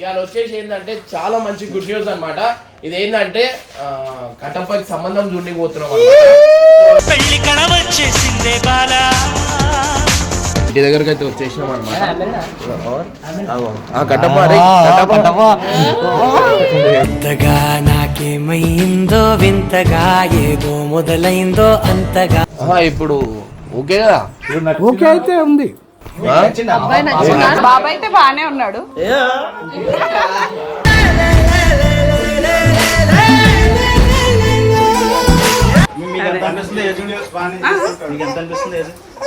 ఇవాళ వచ్చేసి ఏంటంటే చాలా మంచి గుడ్ న్యూస్ అన్నమాట. ఇది ఏంటంటే కట్టప్పకి సంబంధం చూడడానికి పోతున్నాం అన్నమాట. పెళ్ళి కళ వచ్చేసిందే బాలా. ఇంటి దగ్గరికి అయితే వచ్చేసినాం అనమాట కట్టప్ప. వింతగా నాకేమైందో వింతగా ఏదో మొదలైందో అంతగా. ఇప్పుడు ఓకే కదా? ఓకే అయితే ఉంది. బాబాయ్ అయితే బానే ఉన్నాడు.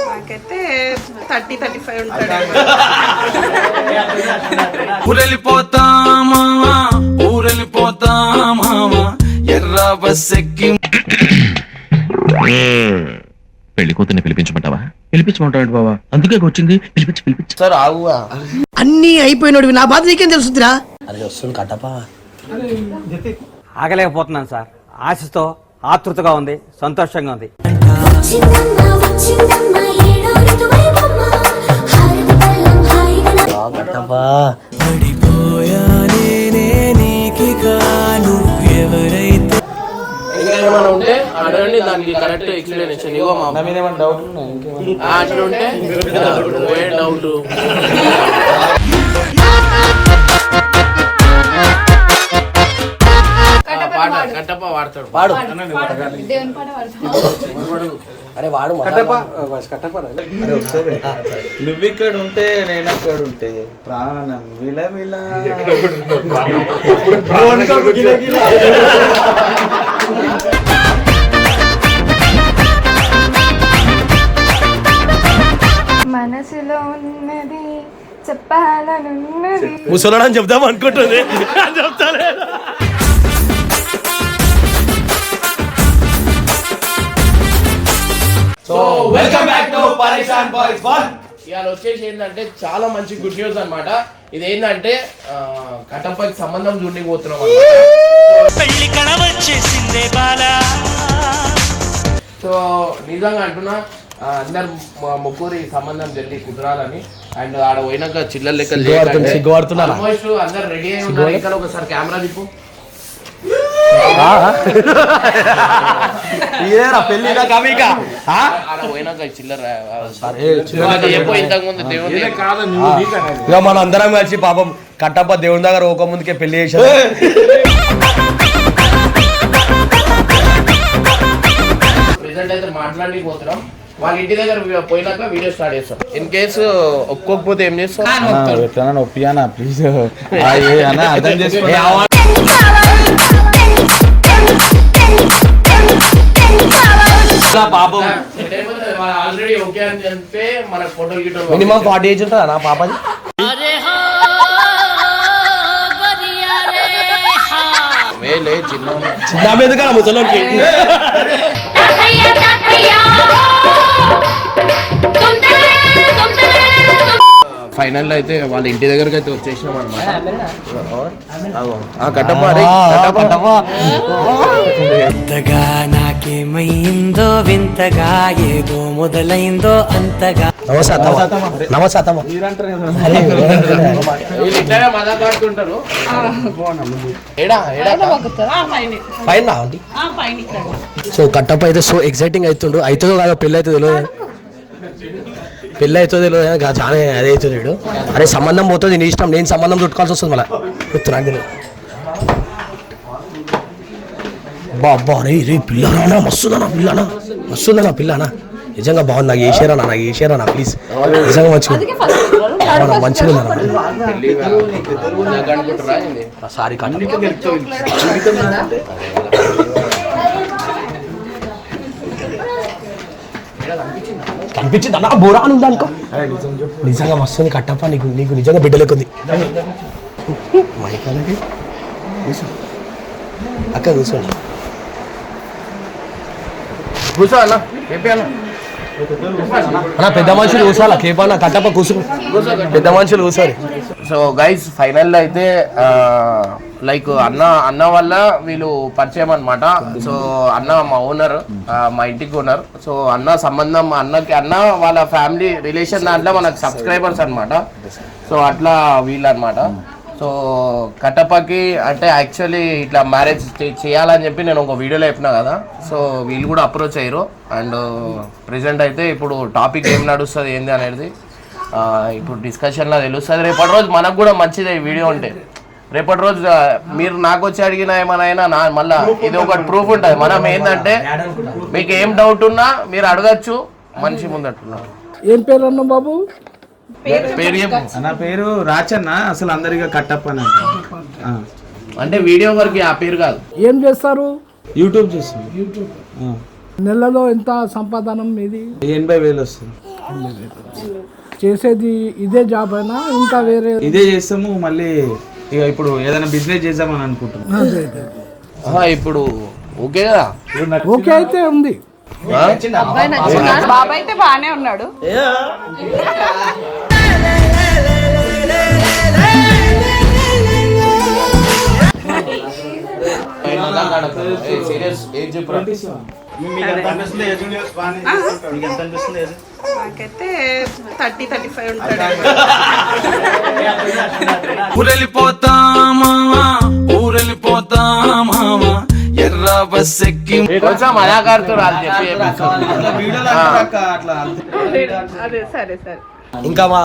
నాకైతే థర్టీ థర్టీ ఫైవ్ ఉంటాడు. ఊరెళ్ళిపోతామా? ఊరెళ్ళిపోతామా ఎర్ర బస్ ఎక్కి పెళ్ళి కూతుర్ని పిలిపించమంటావా? పిలిపించమంటాడు బావా. అందుకే వచ్చింది. పిలిపించి పిలిపించి. సార్ ఆగువా అన్నీ అయిపోయినోడివి నా బాధ నీకేం తెలుసుదిరా ఆగలేకపోతున్నాను సార్. ఆశతో ఆతృతగా ఉంది సంతోషంగా ఉంది. వచ్చిందమ్మా ఏమైనా ఉంటే అడగండి దానికి కరెక్ట్ ఎక్స్ప్లెనేషన్ ఇగో మా అట్లా ఉంటే పోయే డౌట్ పాట కట్టప్ప వాడతాడు. వాడు అరే వాడు నువ్విక్కడ ఉంటే నేను అక్కడ ఉంటే ప్రాణం విలవిల. మనసులో ఉన్నది చెప్పాలనున్నది. ముసలాడని చెప్దాం అనుకుంటుంది. చెప్తానే so welcome back to Pareshan boys one ఇవాళ వచ్చేసి ఏంటంటే చాలా మంచి గుడ్ న్యూస్ అన్నమాట. ఇది ఏంటంటే ఆ, కట్టప్పకి సంబంధం చూడడానికి పోతున్నాం అన్నమాట. పెళ్ళి కళ వచ్చేసిందే బాలా. సో నిజంగా అంటున్నా అందరు మ- ముగ్గురి సంబంధం జల్లి కుదరాలని అండ్ ఆడ పోయినాక చిల్లర లెక్క? ఆల్మోస్ట్ అందరు రెడీ అయి ఉన్నారు. ఇక్కడ ఒకసారి కెమెరా తిప్పు. పెళ్ళి కమిక ముందు దేవుని ఇక మన అందరం కలిసి పాపం కట్టప్ప దేవుని దగ్గర ఒక ముందుకే పెళ్ళి చేశారు. ప్రెసెంట్ అయితే మాట్లాడి పోతున్నాం. వాళ్ళ ఇంటి దగ్గర పోయినాక వీడియో స్టార్ట్ చేస్తాం. ఇన్ కేసు ఒప్పుకోకపోతే ఏం చేస్తాం ప్లీజ్ అర్థం చేసుకో. పాపం? ఆల్రెడీ ఓకే అని చెప్తే మన ఫోటోలు గిటోలు మినిమం ఫార్టీ ఏజ్ ఉంటుందా నా పాపది? చిన్న ముసలోకి తుంతలే ఫైనల్ అయితే వాళ్ళ ఇంటి దగ్గరికి అయితే వచ్చేసినాం అనమాట కట్టప్ప కట్టప్ప. వింతగా ఏదో మొదలైందో అంతగా. సో కట్టప్ప అయితే సో ఎక్సైటింగ్ అవుతుండు. అవుతుందో కాదో పెళ్ళి అవుతుందో తెలియదు. పెళ్ళి అవుతుందో తెలియదు చాలా అదే అవుతుంది అరే సంబంధం పోతుంది నీ ఇష్టం. నేను సంబంధం చుట్టుకోవాల్సి వస్తుంది మళ్ళీ తెలియదు అబ్బా అబ్బా రే రే పిల్లనా మస్తుందనా పిల్లనా మస్తుందనా పిల్లనా. నిజంగా బాగుంది నాకు వేసారా నాకు వేసారా నా ప్లీజ్ నిజంగా మంచిగా మంచిగా సారీ కనిపించింది అన్న బోరా అని ఉందా అనుకో నిజంగా మస్తుంది కట్టప్ప నీకు నీకు నిజంగా బిడ్డ లెక్కుంది అక్క కూర్చోండి కూర్చో అన్న అన్న పెద్ద మనుషులు కూసాలా కేపన్న కట్టప్ప కూసు పెద్ద మనుషులు కూసారు సో గైస్ ఫైనల్ అయితే లైక్ అన్న అన్న వల్ల వీళ్ళు పరిచయం అనమాట సో అన్న మా ఓనర్ మా ఇంటికి ఓనర్ సో అన్న సంబంధం అన్నకి అన్న వాళ్ళ ఫ్యామిలీ రిలేషన్ దాంట్లో మనకు సబ్స్క్రైబర్స్ అనమాట సో అట్లా వీళ్ళు అనమాట సో కట్టపకి అంటే యాక్చువల్లీ ఇట్లా మ్యారేజ్ చేయాలని చెప్పి నేను ఒక వీడియోలో చెప్పిన కదా. సో వీళ్ళు కూడా అప్రోచ్ అయ్యారు. అండ్ ప్రెసెంట్ అయితే ఇప్పుడు టాపిక్ ఏం నడుస్తుంది ఏంది అనేది ఆ, ఇప్పుడు డిస్కషన్లో తెలుస్తుంది. రేపటి రోజు మనకు కూడా మంచిదే ఈ వీడియో ఉంటే. రేపటి రోజు మీరు నాకు వచ్చి అడిగిన ఏమైనా అయినా నా మళ్ళా ఇది ఒకటి ప్రూఫ్ ఉంటుంది. మనం ఏంటంటే మీకు ఏం డౌట్ ఉన్నా మీరు అడగచ్చు. మనిషి ముందట్టున్నారు. ఏం పేరు అన్న బాబు? పేరు. నా పేరు రాచన్న అసలు అందరిగా కట్టప్ప అని. అంటే. వీడియో వరకు ఆ పేరు కాదు. ఏం చేస్తారు? యూట్యూబ్ చూస్తాను యూట్యూబ్. ఆ. నెలలో ఎంత సంపాదనం మీది? ఎనభై వేలు వస్తుంది. చేసేది ఇదే జాబ్ అయినా ఇంకా వేరే ఇదే చేస్తాము మళ్ళీ ఇక ఇప్పుడు ఏదైనా బిజినెస్ చేద్దామని అనుకుంటున్నాం. అదే, అదే. ఆహా, ఇప్పుడు ఓకే కదా? ఓకే అయితే ఉంది? బాబాయ్ అయితే బానే ఉన్నాడు. ఏ, serious, ఏం చెప్పురా? నాకైతే థర్టీ థర్టీ ఫైవ్ ఉంటాడు ఎర్ర బస్ ఎక్కి కొంచెం మజాకారుతో రాదు చెప్పి చెప్పి. అదే సరే సరే ఇంకా మా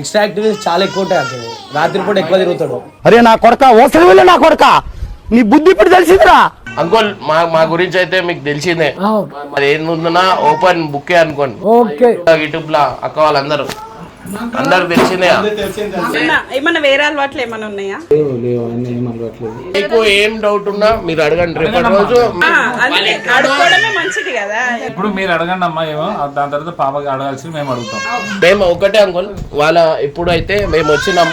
ఎక్స్ట్రా యాక్టివిటీస్ చాలా ఎక్కువ ఉంటాయి అసలు రాత్రిపూట ఎక్కువ తిరుగుతాడు. అరే నా కొడక వెళ్ళి నా కొడక. నీ బుద్ధి ఇప్పుడు తెలిసిందిరా. అంకుల్ మా మా గురించి అయితే మీకు తెలిసిందే. మరి ఏందున్నా ఓపెన్ బుక్కే అనుకోండి. ఓకే. యూట్యూబ్ లా అక్క వాళ్ళందరూ. అందరు తెలిసిందే ఏమన్నా వేరే అలవాట్లు ఏమైనా ఉన్నాయా? లేవు లేవు అన్నీ ఏం అలవాట్లేదు మీకు ఏం డౌట్ ఉన్నా మీరు అడగండి రేపటి రోజు. ఆ, అంతే అడుక్కోవడమే మంచిది కదా. ఇప్పుడు మీరు అడగండి అమ్మా ఏమో దాని తర్వాత పాపకి అడగాల్సి మేము అడుగుతాం. మేము ఒకటే అంకుల్ వాళ్ళ ఎప్పుడైతే మేము వచ్చినాం.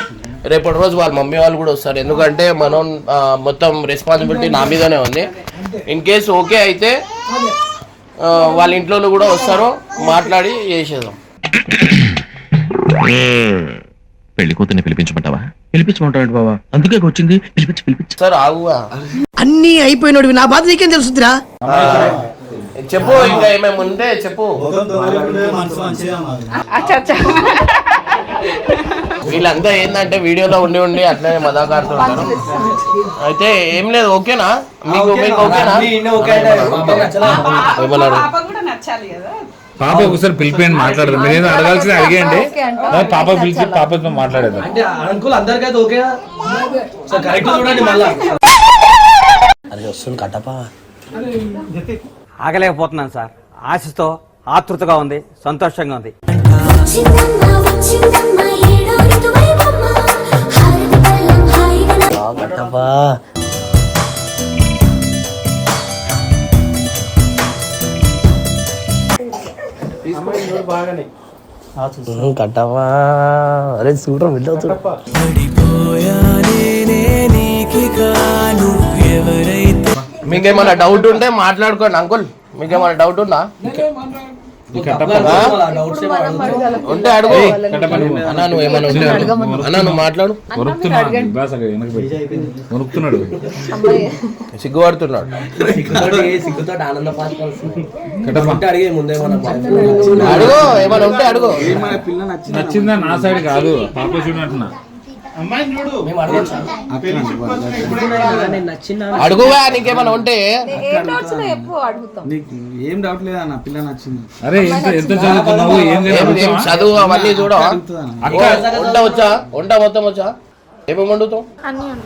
రేపటి రోజు వాళ్ళ మమ్మీ వాళ్ళు కూడా వస్తారు. ఎందుకంటే మనం మొత్తం రెస్పాన్సిబిలిటీ నా మీదనే ఉంది. ఇన్ కేస్ ఓకే అయితే వాళ్ళ ఇంట్లో కూడా వస్తారు. మాట్లాడి చేసేద్దాం. పెళ్ళి కూతుర్ని పిలిపించమంటావా పిలిపించమంటాడు బావా అందుకే వచ్చింది పిలిపించి పిలిపించి సార్ ఆగువా అన్ని అయిపోయినోడివి నా బాధ నీకేం తెలుస్తుందిరా చెప్పు ఇంకా ఏమేమి ఉంటే చెప్పు అచ్చా అచ్చా వీళ్ళంతా ఏంటంటే వీడియోలో ఉండి ఉండి అట్లనే మదాకారుతుంటారు అయితే ఏం లేదు ఓకేనా మీకు మీకు ఓకేనా ఏమన్నాడు పాప ఒకసారి పిలిపోయండి మాట్లాడదాం. మీరు ఏదో అడగాల్సిన అడిగేయండి. పాప పిలిచి పాపతో మాట్లాడేద్దాం. అంటే అంకుల్ అందరికైతే ఓకే కరెక్ట్ చూడండి మళ్ళా. అది వస్తుంది కట్టపా ఆగలేకపోతున్నాను సార్. ఆశతో ఆతృతగా ఉంది సంతోషంగా ఉంది. కట్టపా కట్టపా అరే చూడరా బిడ్డ మీకేమైనా డౌట్ ఉంటే మాట్లాడుకోండి అంకుల్. మీకేమైనా డౌట్ ఉందా? ఉంటే అడుగు. అన్నా నువ్వు ఏమైనా ఉంటే అడుగు. అన్నా నువ్వు మాట్లాడు. సిగ్గుపడుతున్నాడు. అడిగే ముందే మనం అడుగు ఏమైనా ఉంటే అడుగు. మన పిల్ల నచ్చింది? నచ్చిందా నా సైడ్ కాదు. పాప చూడంటున్నా అడుగువా నీకేమైనా ఉంటే. నీకు ఏం డౌట్ లేదా నా పిల్ల నచ్చింది? అరే ఎంత ఎంత చదువుతున్నావు ఏం ఏం ఏం చదువుతావా? చదువు అవన్నీ చూడ. వంట వచ్చా? వంట మొత్తం వచ్చా? ఏమేమి వండుతావు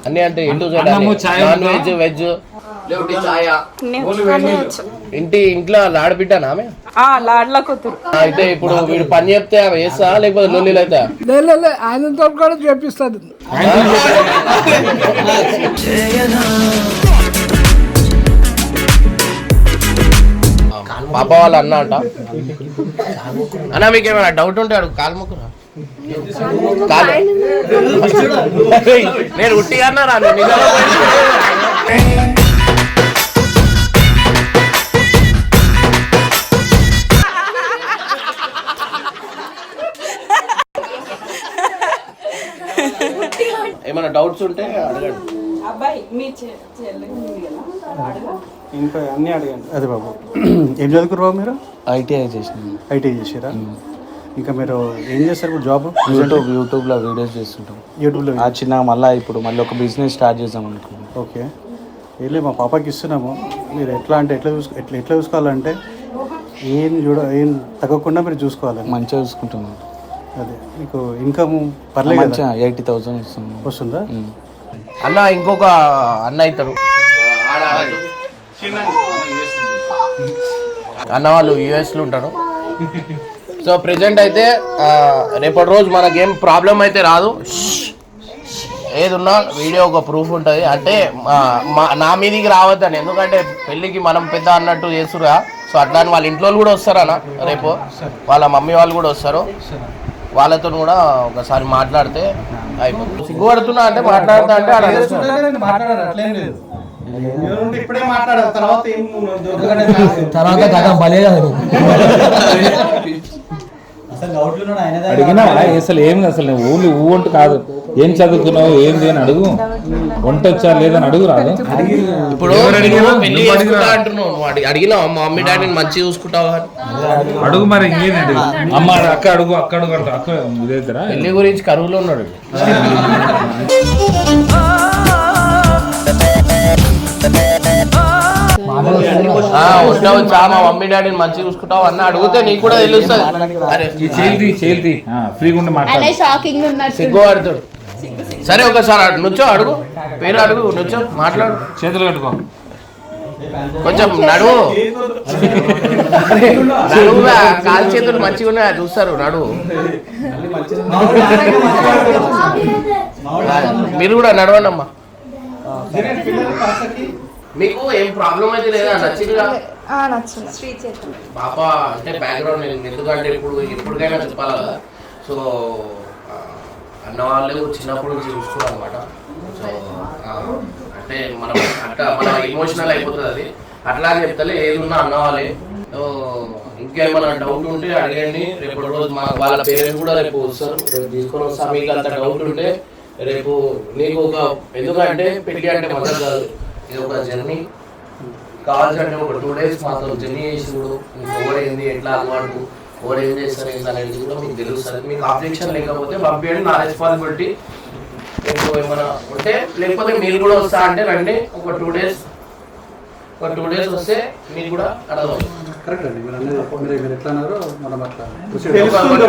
అన్ని అంటే ఇంటూ నాన్? వెజ్ వెజ్ ఇంటి ఇంట్లో లాడబిడ్డానా ఆమె? ఆ లాడ్ల కూతురు. అయితే ఇప్పుడు వీడు పని చెప్తే ఆమె వేస్తా లేకపోతే లొల్లీలు అయితే? లే లే, లే ఆయనతో కూడా చేపిస్తుంది పాప వాళ్ళ అన్న అంట. అన్న మీకు ఏమైనా డౌట్ ఉంటే అడుగు. కాలు మొక్కురా కాలు నేను ఉట్టిగా అన్నా రా నువ్వు నిజంగా ఏమైనా డౌట్స్ ఉంటే అడగండి. ఇంకా అన్నీ అడిగాను అదే బాబు. ఏం చదువుకురు బాబు మీరు? ఐటీఐ చేసిన ఐటీ చేసారా? ఇంకా మీరు ఏం చేస్తారు ఇప్పుడు జాబ్ యూట్యూబ్ యూట్యూబ్లో వీడియోస్ చేస్తుంటాం. యూట్యూబ్లో ఆ చిన్న మళ్ళీ ఇప్పుడు మళ్ళీ ఒక బిజినెస్ స్టార్ట్ చేద్దాం అనుకున్నాం ఓకే. వెళ్ళి మా పాపకి ఇస్తున్నాము. మీరు ఎట్లా అంటే ఎట్లా చూసుకో ఎట్లా ఎట్లా చూసుకోవాలంటే ఏం చూడ ఏం తగ్గకుండా మీరు చూసుకోవాలి. మంచిగా చూసుకుంటున్నాం. అదే మీకు ఇన్కమ్ పర్లేదు ఎయిటీ థౌసండ్ వస్తుంది. వస్తుందా? అన్న ఇంకొక అన్న అవుతాడు అన్న వాళ్ళు యుఎస్లో ఉంటారు. సో ప్రెజెంట్ అయితే రేపటి రోజు మనకేం ప్రాబ్లం అయితే రాదు. ఏదున్నా వీడియో ఒక ప్రూఫ్ ఉంటుంది. అంటే మా- మా నా మీదికి రావద్దని. ఎందుకంటే పెళ్ళికి మనం పెద్ద అన్నట్టు చేస్తురా. సో అట్లా అని వాళ్ళ ఇంట్లో వాళ్ళు కూడా వస్తారనా రేపు. వాళ్ళ మమ్మీ వాళ్ళు కూడా వస్తారు. వాళ్ళతో కూడా ఒకసారి మాట్లాడితే అయిపోతుంది. సిగ్గుపడుతున్నా అంటే మాట్లాడుతా అంటే ఇప్పుడే మాట్లాడారు తర్వాత తర్వాత కథ బలే కదా. నువ్వు. అడిగినా అసలు ఏం అసలు నువ్వు ఓన్లీ ఊ అంటూ కాదు. ఏం చదువుకున్నావు ఏంది అని అడుగు. వంట వచ్చా లేదని అడుగు రాదు. ఇప్పుడు అడిగినావు? మా మమ్మీ డాడీని మంచిగా చూసుకుంటావా అడుగు మరి ఇంకేంటి అమ్మ అక్క అడుగు అక్క అడుగు అక్క ఇదేద్దరా పెళ్ళి గురించి కరువులో ఉన్నాడు. వస్తావు చా మా మమ్మీ డాడీని మంచిగా చూసుకుంటావు అన్న అడిగితే నీకు కూడా తెలుస్తుంది. సిగ్గుపడుతాడు సరే ఒకసారి అడు- నుంచో అడుగు. పేరు అడుగు నుంచో మాట్లాడు. చేతులు కట్టుకో. కొంచెం నడువు. నడువు కాలు చేతులు మంచిగా ఉన్నాయి చూస్తారు నడువు. మీరు కూడా నడవండి అమ్మా మీకు ఏం ప్రాబ్లం అయితే లేదా? నచ్చిందిగా నచ్చింది? పాప అంటే బ్యాక్గ్రౌండ్ ఎందుకంటే ఇప్పుడు ఎప్పటికైనా చెప్పాలి? కదా సో ఆ, అన్న వాళ్ళు చిన్నప్పుడు నుంచి చూస్తున్నారు అనమాట సో అంటే మనం అట్లా మన ఇమోషనల్ అయిపోతుంది అది. అట్లా అని చెప్తలే ఏది ఉన్నా అన్న వాళ్ళే సో ఇంకేమైనా డౌట్ ఉంటే అడగండి. రేపు రోజు మా వాళ్ళ పేరెంట్స్ కూడా రేపు వస్తారు. రేపు తీసుకొని వస్తా మీకు అంత డౌట్ ఉంటే రేపు నీకు ఒక ఎందుకంటే పెళ్ళి అంటే మొదలు కాదు. ఇది ఒక జర్నీ. కావాల్సిన ఒక టూ డేస్ మాతో జర్నీ చేసి చూడు. మీకు ఓడైంది ఎట్లా అలవాటు ఓడ ఏం చేస్తారు ఏంటి అనేది కూడా మీకు తెలుస్తుంది మీకు అబ్జెక్షన్ లేకపోతే పంపించండి నా రెస్పాన్సిబిలిటీ ఏమైనా ఉంటే లేకపోతే మీరు కూడా వస్తా అంటే రండి. ఒక టూ డేస్ ఒక టూ డేస్ వస్తే మీకు కూడా అడగవచ్చు. కరెక్ట్ అండి. మీరు అనేది మీరు మీరు ఎట్లా అన్నారో మనం అట్లా నమ్మకంతో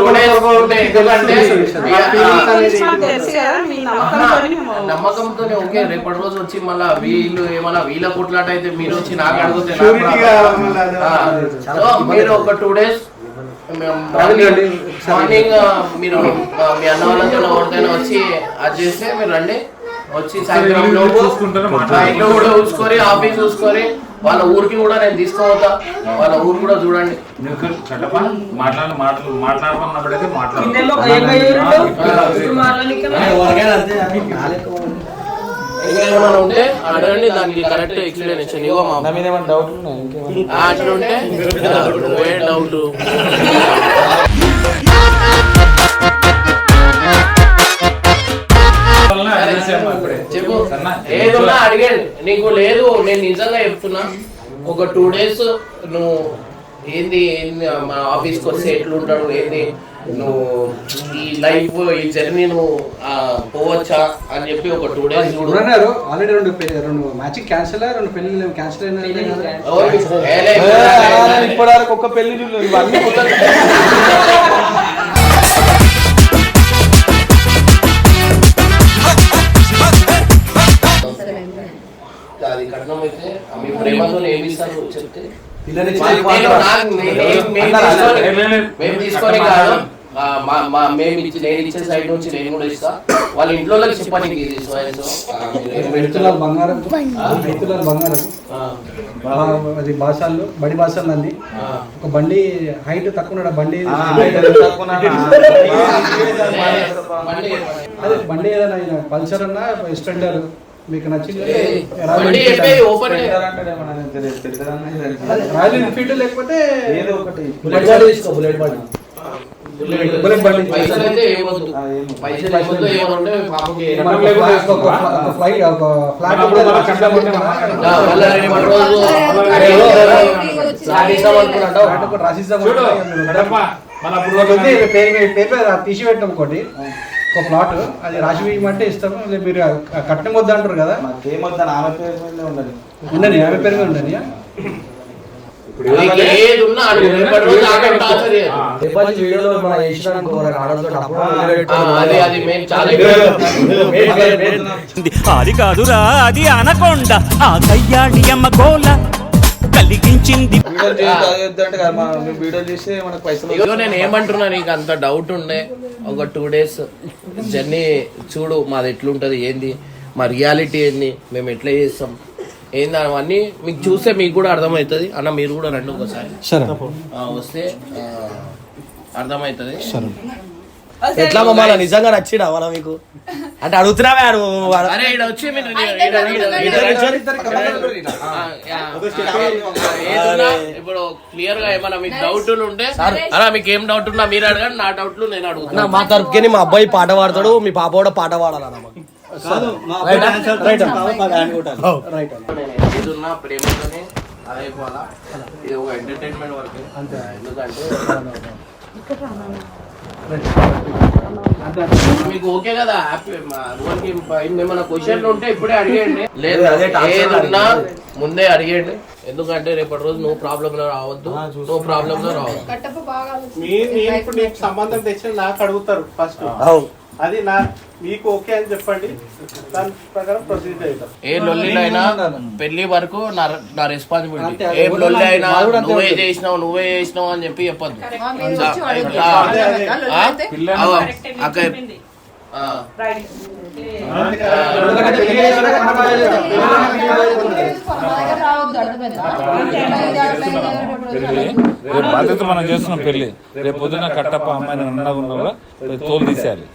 నమ్మకంతోనే ఓకే రేపటి రోజు వచ్చి మళ్ళా వీళ్ళు ఏమన్నా వీళ్ళ కొట్లాట అయితే మీరు వచ్చి నాకు అడిగితే మీరు ఒక టూ డేస్ మార్నింగ్ మీరు మీ అన్న వాళ్ళతో ఎవరికైనా వచ్చి అది చేస్తే మీరు రండి. వచ్చి సాయంత్రం లోపు మా ఇల్లు కూడా చూసుకొని ఆఫీస్ చూసుకొని వాళ్ళ ఊరికి కూడా నేను తీసుకోవతా వాళ్ళ ఊరు కూడా చూడండి. మాట్లాడి మాటలు మాట్లాడుకున్నప్పుడైతే మాట్లాడు. ఇంకేమైనా ఉంటే అడగండి దానికి కరెక్ట్ ఎక్స్ప్లెనేషన్ ఇవ్వ మా ఏమైనా డౌట్ అట్లా ఉంటే డౌట్ చెప్పు. ఏదున్నా అడిగండి నీకు లేదు నేను నిజంగా చెప్తున్నా. ఒక టూ డేస్ నువ్వు ఏంది ఏంది మా ఆఫీస్కి వస్తే ఎట్లుంటాడు ఏంది? నువ్వు ఈ లైఫ్ ఈ జర్నీ నువ్వు పోవచ్చా అని చెప్పి ఒక టూ డేస్ చూడు. ఆల్రెడీ రెండు పెళ్ళి రెండు మ్యాచింగ్ క్యాన్సిల్ రెండు పెళ్ళి క్యాన్సిల్ అయినా ఇప్పటివరకు ఒక్క పెళ్ళి ప్రేమతో ఏమి ఇస్తారు చెప్తే మేము తీసుకొని- కాదు. మేము ఇచ్చి నేను ఇచ్చే సైడ్ నుంచి నేను కూడా ఇస్తా. వాళ్ళ ఇంట్లో ఇది అండ్ పెడతారో. బంగారం? బంగారం? అది బాసాలు బడి అంది ఆ. ఒక బండి హైట్ తక్కువ ఉన్నాడు? ఆ బండి బండి అదే బండి ఏదైనా పల్సర్ అన్నా స్ప్లెండర్? మీకు నచ్చింది? రాయల్ ఎన్ఫీల్డ్ లేకపోతే ఏదో ఒకటి. బుల్లెట్ బండి తీసుకో బుల్లెట్ బండి. బుల్లెట్ బండి పైసలు అయితే ఏమొద్దు పైసలు ఏమొద్దు ఏమనుంటే పాపకి మనకు ఒక- ఒక- ఒక ఫ్లై ఒక ఫ్లాట్ అప్పుడు మన కట్నం కొట్టిన ఆ, మళ్ళా రేపటి రోజు ఫ్లాట్ ఇస్తాం అనుకున్నాడు ఒకటి రాసిస్తాం మన పేరు తీసి పెట్టాం ఒకటి ఒక ప్లాట్ అది రాసి వేయమంటే ఇస్తాము లేదు మీరు కట్నం వద్ద అంటారు కదా. మాకేమొద్దని ఆమె పేరు మీద ఉండదు ఉండని ఆమె పేరు మీద ఉండని నీకు ఏది ఉన్నా అడుగు రేపటి రోజు ఆమెను టార్చర్ చేయదు. రేపటి వీడియోలో మనం చేసినాం అనుకో, ఆడవాళ్ళతో అప్పుడు ఆ, అది అది మేము చాలా అది కాదురా అది అనకొండ. ఆ కయ్యాడి అమ్మ గోల. కలిగించింది. ఇగో నేను ఏమంటున్నా నీకు అంత డౌట్ ఉండే. ఒక టూ డేస్ జర్నీ చూడు మాది ఎట్లుంటది ఏంది? మా రియాలిటీ ఏంది? మేము ఎట్లా చేస్తాం? ఏంది అవన్నీ మీకు చూస్తే మీకు కూడా అర్థమవుతుంది. అన్న మీరు కూడా రండి ఒకసారి. వస్తే అర్థమవుతుంది. ఎట్లా మమ్మల్ని నిజంగా నచ్చిడా వాళ్ళ మీకు? అంటే అడుగుతున్నావే ఇప్పుడు క్లియర్గా ఏమన్నా మీకు డౌట్లు ఉంటే అలా మీకు ఏం డౌట్ ఉన్నా మీరు అడగండి నా డౌట్లు నేను అన్న, అడుగుతాను మా తరపుకి మా అబ్బాయి పాట పాడతాడు మీ పాప కూడా పాట పాడాలన్న ఏదున్నా ప్రేమతోనే అదైపోవాలా ఇది ఒక ఎంటర్టైన్మెంట్ వరకు ఎందుకంటే మీకు ఓకే కదా? హ్యాపీ రోహన్కి ఏమైనా క్వశ్చన్లు ఉంటే ఇప్పుడే అడిగండి లేదు ఏదున్నా ముందే అడిగండి ఎందుకంటే రేపటి రోజు నువ్వు ప్రాబ్లమ్లో రావద్దు. నువ్వు ప్రాబ్లమ్లో రావద్దు. సంబంధం తెచ్చిన నాకు అడుగుతారు ఫస్ట్ అవును. అది నా మీకు ఓకే అని చెప్పండి. దాని ప్రకారం ప్రొసీడ్ అవుతాం ఏ లొల్లిలో అయినా పెళ్ళి వరకు నా నా రెస్పాన్సిబిలిటీ ఏ లొల్లి అయినా నువ్వే. చేసినావు నువ్వే చేసినావు అని చెప్పి చెప్పొద్దు. అక్క రేపు బాధ్యత మనం చేస్తున్నాం పెళ్ళి. రేపు పొద్దున కట్టప్ప అమ్మాయిని అన్నగా ఉన్నా కూడా తోలు తీసేయాలి.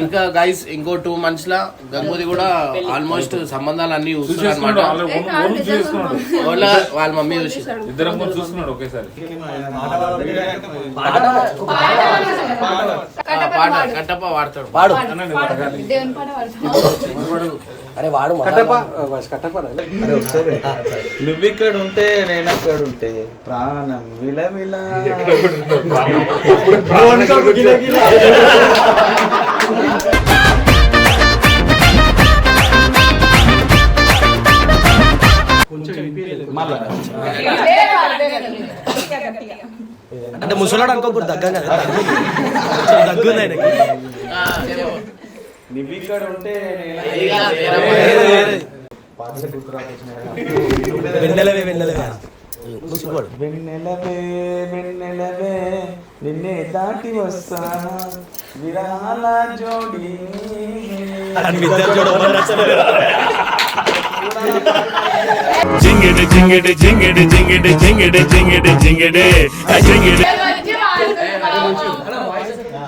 ఇంకా గైస్ ఇంకో టూ మంత్స్ లా గంగోది కూడా ఆల్మోస్ట్ సంబంధాలు అన్ని చూస్తున్నారు చూసేసుకున్నాడు అనమాట వాళ్ళ మమ్మీ చూసి చూసుకున్నాడు ఒకేసారి. పాట కట్టప్ప వాడతాడు. వాడు అరే వాడు మా- నువ్వు ఇక్కడ ఉంటే నేను అక్కడ ఉంటే ప్రాణం విలవిల. అంటే ముసలాడు అనుకోకూడదు దగ్గర దగ్గుంది ఆయనకి. ఇక్కడ ఉంటే. వెన్నెలవే వెన్నెలవే. ముసుకోడు వెన్నెలవే వెన్నెలవే నిన్నే దాటి వస్తా. విరహాల జోడి జింగిడి జింగిడి జింగిడి జింగిడి జింగిడి జింగిడి జింగిడి. జింగిడి.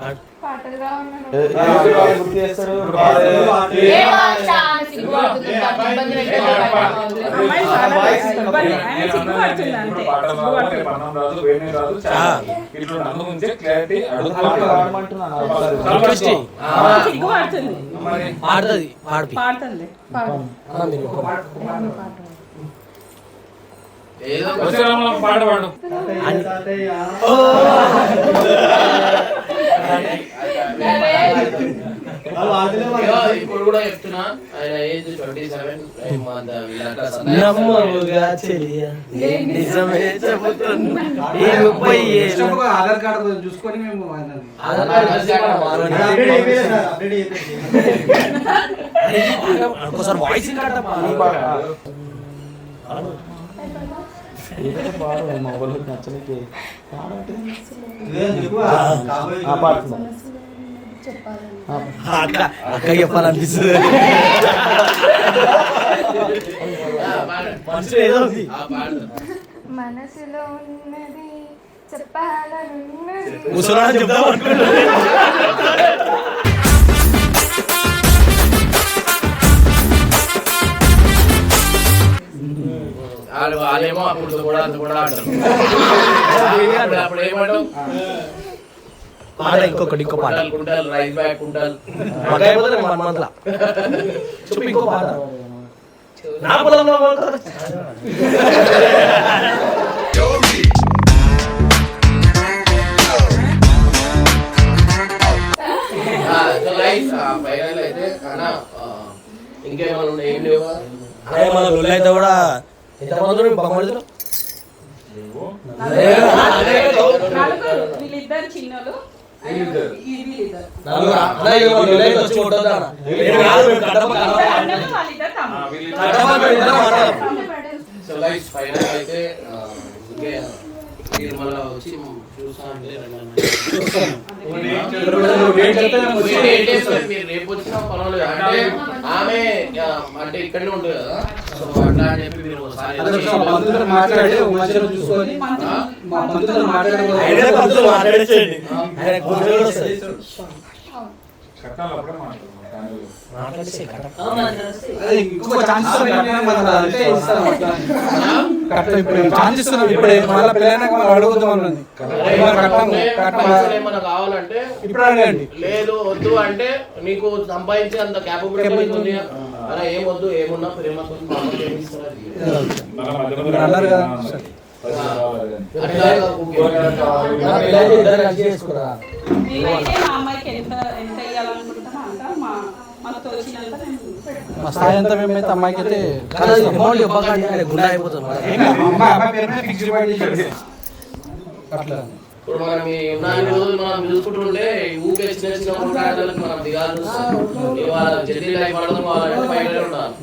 కదా పాడు. పాడుతుంది పాడుతుంది. ఏదో పాట పాడు ఇప్పుడు కూడా చెప్తున్నా ఆయన ఏజ్ ట్వంటీ సెవెన్ నిజమే చెబుతున్నా? ఈ ముప్పై ఆధార్ కార్డు చూసుకొని మేము ఆధార్ కార్డు చూసాక మారని. ఒకసారి వాయిస్ మా నచ్చనికి అక్క చెప్పాలనిపిస్తుంది. మనసులో ఏదో ఉన్నది చెప్పాలనున్నది. ముసలాడని చెప్దాం వాళ్ళేమో అప్పుడు అంత కూడా అంటారు అప్పుడు- అప్పుడు ఏమంటాం పాట ఇంకొకటి ఇంకో పాట. Quintal quintal rice bag quintal. మగ అయిపోతే వన్ మంత్ లా చెప్పు ఇంకో పాట. నా పొలంలో మొలకలు. సో గైస్ ఫైనల్ అయితే అన్న ఆ, ఇంకేమైనా ఏం లేవా? అదే మన లొల్లి అయితే కూడా ఎంతమంది వీళ్ళిద్దరు చిన్నోళ్ళు. సో ఫైనల్ అయితే మీరు మళ్ళీ వచ్చి అంటే మీరు రేపు వచ్చినా పర్వాలేదు. అంటే ఆమె అంటే ఇక్కడనే ఉంటుంది కదా? మాట్లాడి మంచిగా చూసుకొని ఆ? మా పంతులతో మాట్లాడి ఆయనే పంతులు మాట్లాడేసేయండి ఆయన కూర్చొని కూడా వస్తాయి. కట్టాలి అప్పుడే మాట్లాడతాం మాట్లాడేసేయి, కట్ట. ఇంకొక ఛాన్స్ అంటే ఇస్తాం అట్లా. కట్ట ఇప్పుడు ఛాన్స్ ఇస్తున్నాం ఇప్పుడే మళ్ళీ పెళ్ళైనాక మనం అడుగుతాం అన్నది మరి కట్టాము కట్టాము పైసలు ఏమైనా కావాలంటే ఇప్పుడు అడగండి. లేదు వద్దు అంటే నీకు సంపాదించే అంత క్యాపబిలిటీ ఉంది? అలా ఏమున్నా ప్రేమతో మా స్థాయి అంతా మేమైతే అమ్మాయికి అయితే అమౌంట్ ఇవ్వకండి. గుండా అయిపోతుంది. అట్లా. ఇప్పుడు మనం ఈ నాలుగు రోజులు మనం చూసుకుంటుంటే ఊపే చిన్న చిన్న కొట్లాటలకు మనం దిగాలి వస్తుంది. ఇవాళ జల్దీ లైఫ్ పడడం వాళ్ళంటే బయట ఉండాలి